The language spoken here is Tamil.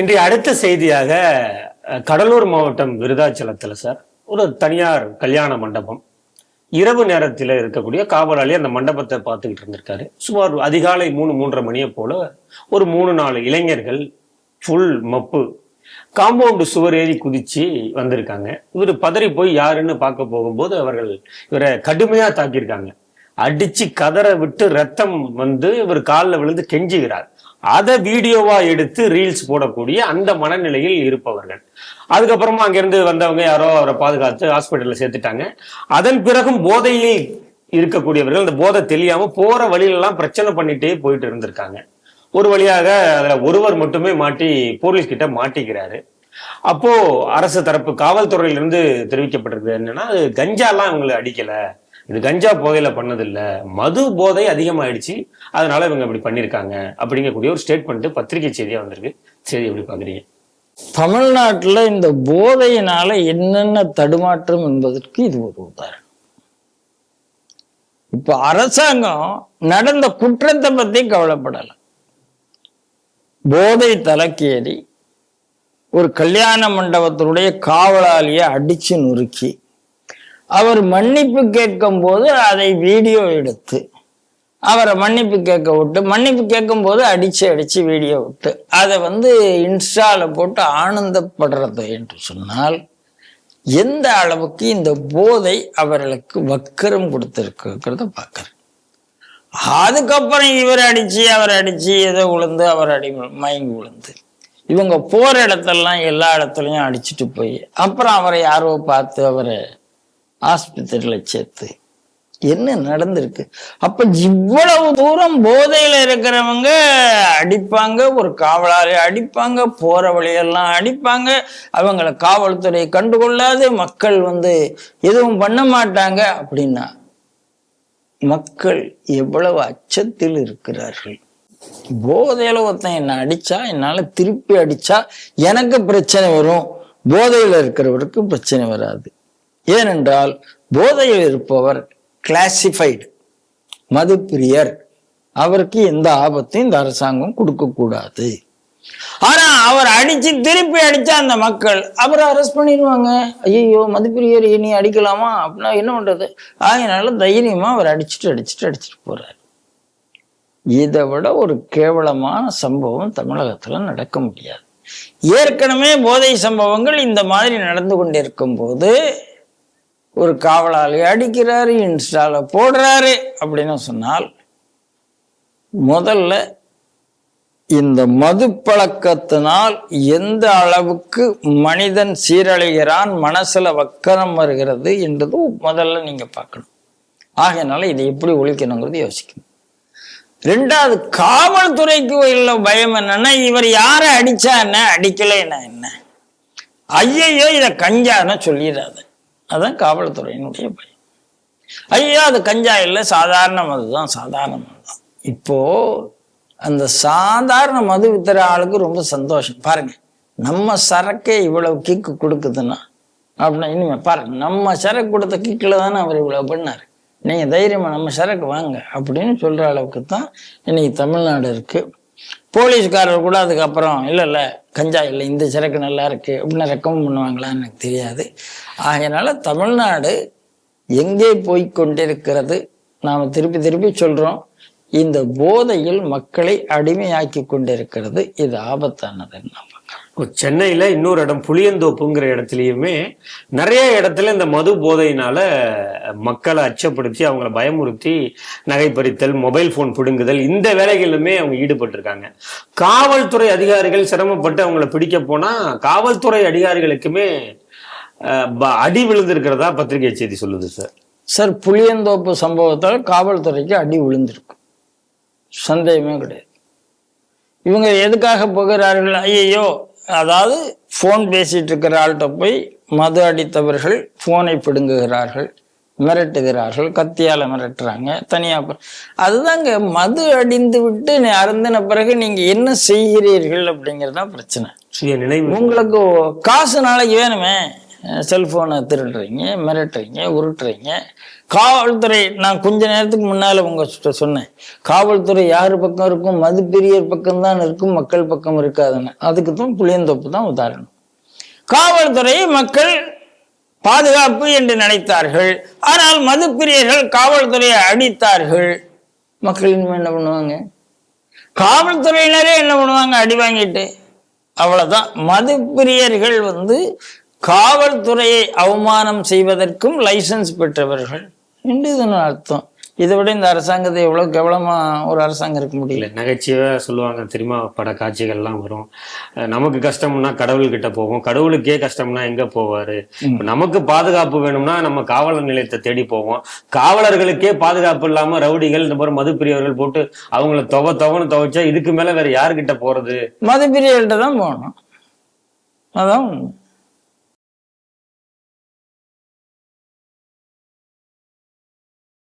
இன்றைய அடுத்த செய்தியாக கடலூர் மாவட்டம் விருதாச்சலத்தில் சார் ஒரு தனியார் கல்யாண மண்டபம். இரவு நேரத்தில் இருக்கக்கூடிய காவலாளி அந்த மண்டபத்தை பார்த்துக்கிட்டு இருந்திருக்காரு. சுமார் அதிகாலை மூணு மூன்றரை மணியை போல ஒரு மூணு நாலு இளைஞர்கள் ஃபுல் மப்பு காம்பவுண்டு சுவர் ஏறி குதிச்சு வந்திருக்காங்க. இவர் பதறி போய் யாருன்னு பார்க்க போகும்போது அவர்கள் இவரை கடுமையாக தாக்கியிருக்காங்க. அடிச்சு கதற விட்டு ரத்தம் வந்து இவர் காலில் விழுந்து கெஞ்சுகிறார். அதை வீடியோவா எடுத்து ரீல்ஸ் போடக்கூடிய அந்த மனநிலையில் இருப்பவர்கள். அதுக்கப்புறமா அங்கிருந்து வந்தவங்க யாரோ அவரை பாதுகாத்து ஹாஸ்பிட்டல்ல சேர்த்துட்டாங்க. அதன் பிறகும் போதையில் இருக்கக்கூடியவர்கள் அந்த போதை தெரியாம போற வழியிலெல்லாம் பிரச்சனை பண்ணிட்டே போயிட்டு இருந்திருக்காங்க. ஒரு வழியாக அதுல ஒருவர் மட்டுமே மாட்டி போலீஸ் கிட்ட மாட்டிக்கிறாரு. அப்போ அரசு தரப்பு காவல்துறையிலிருந்து தெரிவிக்கப்பட்டிருக்கு என்னன்னா கஞ்சாலாம் இவங்களை அடிக்கல. இது கஞ்சா போதையில பண்ணதில்ல. மது போதை அதிகமாயிடுச்சு. அதனால இவங்க இப்படி பண்ணிருக்காங்க அப்படிங்கக்கூடிய ஒரு ஸ்டேட்மெண்ட் பத்திரிகை செய்தியா வந்திருக்கு. சரி எப்படி பாக்குறீங்க தமிழ்நாட்டுல இந்த போதையினால என்னென்ன தடுமாற்றம் என்பதற்கு இது ஒரு உதாரணம். இப்ப அரசாங்கம் நடந்த குற்றத்தை பத்தி கவலைப்படல. போதை தலைக்கேறி ஒரு கல்யாண மண்டபத்தினுடைய காவலாளியை அடிச்சு நொறுக்கி அவர் மன்னிப்பு கேட்கும் போது அதை வீடியோ எடுத்து அவரை மன்னிப்பு கேட்க விட்டு மன்னிப்பு கேட்கும் போது அடிச்சு அடிச்சு வீடியோ விட்டு அதை வந்து இன்ஸ்டால போட்டு ஆனந்தப்படுறது என்று சொன்னால் எந்த அளவுக்கு இந்த போதை அவர்களுக்கு வக்கரம் கொடுத்துருக்குங்கிறத பார்க்குறேன். அதுக்கப்புறம் இவர் அடிச்சு அவர் அடிச்சு ஏதோ விழுந்து அவர் அடி மயங்கி விழுந்து இவங்க போற இடத்தெல்லாம் எல்லா இடத்துலையும் அடிச்சுட்டு போய் அப்புறம் அவரை யாரோ பார்த்து அவரை ஆஸ்பத்திரியில் சேர்த்து. என்ன நடந்திருக்கு? அப்ப இவ்வளவு தூரம் போதையில இருக்கிறவங்க அடிப்பாங்க ஒரு காவலாளி அடிப்பாங்க போற வழியெல்லாம் அடிப்பாங்க. அவங்கள காவல்துறை கண்டுகொள்ளாது மக்கள் வந்து எதுவும் பண்ண மாட்டாங்க அப்படின்னா மக்கள் எவ்வளவு அச்சத்தில் இருக்கிறார்கள்? போதையில ஒருத்தன் என்ன அடிச்சா என்னால திருப்பி அடிச்சா எனக்கு பிரச்சனை வரும். போதையில இருக்கிறவருக்கு பிரச்சனை வராது. ஏனென்றால் போதையில் இருப்பவர் கிளாசிஃபைடு மதுப்பிரியர். அவருக்கு எந்த ஆபத்தையும் இந்த அரசாங்கம் கொடுக்கக்கூடாது. ஆனா அவர் அடிச்சு திருப்பி அடிச்சா அந்த மக்கள் அவரை அரெஸ்ட் பண்ணிடுவாங்க. ஐயோ மதுப்பிரியர் இனி அடிக்கலாமா? அப்படின்னா என்ன பண்றது? அதனால தைரியமா அவர் அடிச்சுட்டு அடிச்சுட்டு அடிச்சுட்டு போறாரு. இதை விட ஒரு கேவலமான சம்பவம் தமிழகத்துல நடக்க முடியாது. ஏற்கனவே போதை சம்பவங்கள் இந்த மாதிரி நடந்து கொண்டிருக்கும் போது ஒரு காவலாளி அடிக்கிறாரு இன்ஸ்டால போடுறாரு அப்படின்னு சொன்னால் முதல்ல இந்த மது பழக்கத்தினால் எந்த அளவுக்கு மனிதன் சீரழிகிறான் மனசுல வக்கரம் வருகிறது என்றது முதல்ல நீங்க பார்க்கணும். ஆகையினால இதை எப்படி ஒழிக்கணுங்கிறது யோசிக்கணும். ரெண்டாவது காவல்துறைக்கு உள்ள பயம் என்னன்னா இவர் யாரை அடிச்சா என்ன அடிக்கலைன்னா என்ன? ஐயையோ இதை கஞ்சான்னு சொல்லிடாது அதுதான் காவல்துறையினுடைய பயம் ஐயோ அது கஞ்சா இல்லை சாதாரண மது தான் சாதாரண மது தான் இப்போ அந்த சாதாரண மது வித்துற ஆளுக்கு ரொம்ப சந்தோஷம். பாருங்க நம்ம சரக்கே இவ்வளவு கிக்கு கொடுக்குதுன்னா அப்படின்னா இனிமே பாருங்க நம்ம சரக்கு கொடுத்த கிக்கில் தானே அவர் இவ்வளவு பண்ணார். நீங்க தைரியமா நம்ம சரக்கு வாங்க அப்படின்னு சொல்ற அளவுக்கு தான் இன்னைக்கு தமிழ்நாடு இருக்கு. போலீஸ்காரர் கூட அதுக்கப்புறம் இல்லை இல்லை கஞ்சா இல்லை இந்த சரக்கு நல்லா இருக்கு அப்படின்னு ரெக்கமெண்ட் பண்ணுவாங்களான்னு எனக்கு தெரியாது. ஆகையினால தமிழ்நாடு எங்கே போய் கொண்டிருக்கிறது நாம் திருப்பி திருப்பி சொல்றோம். இந்த போதையில் மக்களை அடிமையாக்கி கொண்டிருக்கிறது இது ஆபத்தானதுன்னு நம்ம சென்னையில இன்னொரு இடம் புளியந்தோப்புங்கிற இடத்துலயுமே நிறைய இடத்துல இந்த மது போதையினால மக்களை அச்சப்படுத்தி அவங்கள பயமுறுத்தி நகை பறித்தல் மொபைல் போன் பிடுங்குதல் இந்த வேலைகளிலுமே அவங்க ஈடுபட்டிருக்காங்க. காவல்துறை அதிகாரிகள் சிரமப்பட்டு அவங்கள பிடிக்க போனா காவல்துறை அதிகாரிகளுக்குமே ப- அடி விழுந்திருக்கிறதா பத்திரிகை செய்தி சொல்லுது சார். சார் புளியந்தோப்பு சம்பவத்தால் காவல்துறைக்கு அடி விழுந்திருக்கு. சந்தேகமே கிடையாது. இவங்க எதுக்காக போகிறார்கள்? ஐயையோ அதாவது ஃபோன் பேசிட்டு இருக்கிற ஆள்கிட்ட போய் மது அடித்தவர்கள் ஃபோனை பிடுங்குகிறார்கள் மிரட்டுகிறார்கள் கத்தியால மிரட்டுறாங்க தனியா ப- அதுதாங்க மது அடிந்து விட்டு நீ அருந்தின பிறகு நீங்க என்ன செய்கிறீர்கள் அப்படிங்கிறது தான் பிரச்சனை உங்களுக்கு காசு நாளைக்கு வேணுமே. செல்ஃபோனை திருடுறீங்க மிரட்டுறீங்க உருட்டுறீங்க. காவல்துறை நான் கொஞ்ச நேரத்துக்கு முன்னால உங்க சொன்னேன். காவல்துறை யார் பக்கம் இருக்கும்? மதுப்பிரியர் பக்கம்தான் இருக்கும் மக்கள் பக்கம் இருக்காதுன்னு. அதுக்கு தான் புளியந்தோப்பு தான் உதாரணம். காவல்துறையை மக்கள் பாதுகாப்பு என்று நினைத்தார்கள். ஆனால் மதுப்பிரியர்கள் காவல்துறையை அடித்தார்கள். மக்கள் இனிமேல் என்ன பண்ணுவாங்க? காவல்துறையினரே என்ன பண்ணுவாங்க? அடி வாங்கிட்டு. அவ்வளோதான் மதுப்பிரியர்கள் வந்து காவல்துறையை அவமானம் செய்வதற்கும் லைசன்ஸ் பெற்றவர்கள். என்று இதன் அர்த்தம். இதை விட இந்த அரசாங்கத்தை எவ்வளவு கேவலமா ஒரு அரசாங்கம் இருக்க முடியல. நகைச்சுவை சொல்லுவாங்க தெரியுமா? பட காட்சிகள்லாம் வரும். நமக்கு கஷ்டம்னா கடவுள்கிட்ட போவோம். கடவுளுக்கே கஷ்டம்னா எங்க போவாரு? நமக்கு பாதுகாப்பு வேணும்னா நம்ம காவலர் நிலையத்தை தேடி போவோம். காவலர்களுக்கே பாதுகாப்பு இல்லாம ரவுடிகள் இந்த மாதிரி மதுப்பிரியர்கள் போட்டு அவங்கள தொகை தொகைன்னு துவைச்சா இதுக்கு மேல வேற யாருக்கிட்ட போறது? மதுப்பிரியர்கள்ட்ட தான் போகணும். அதான்.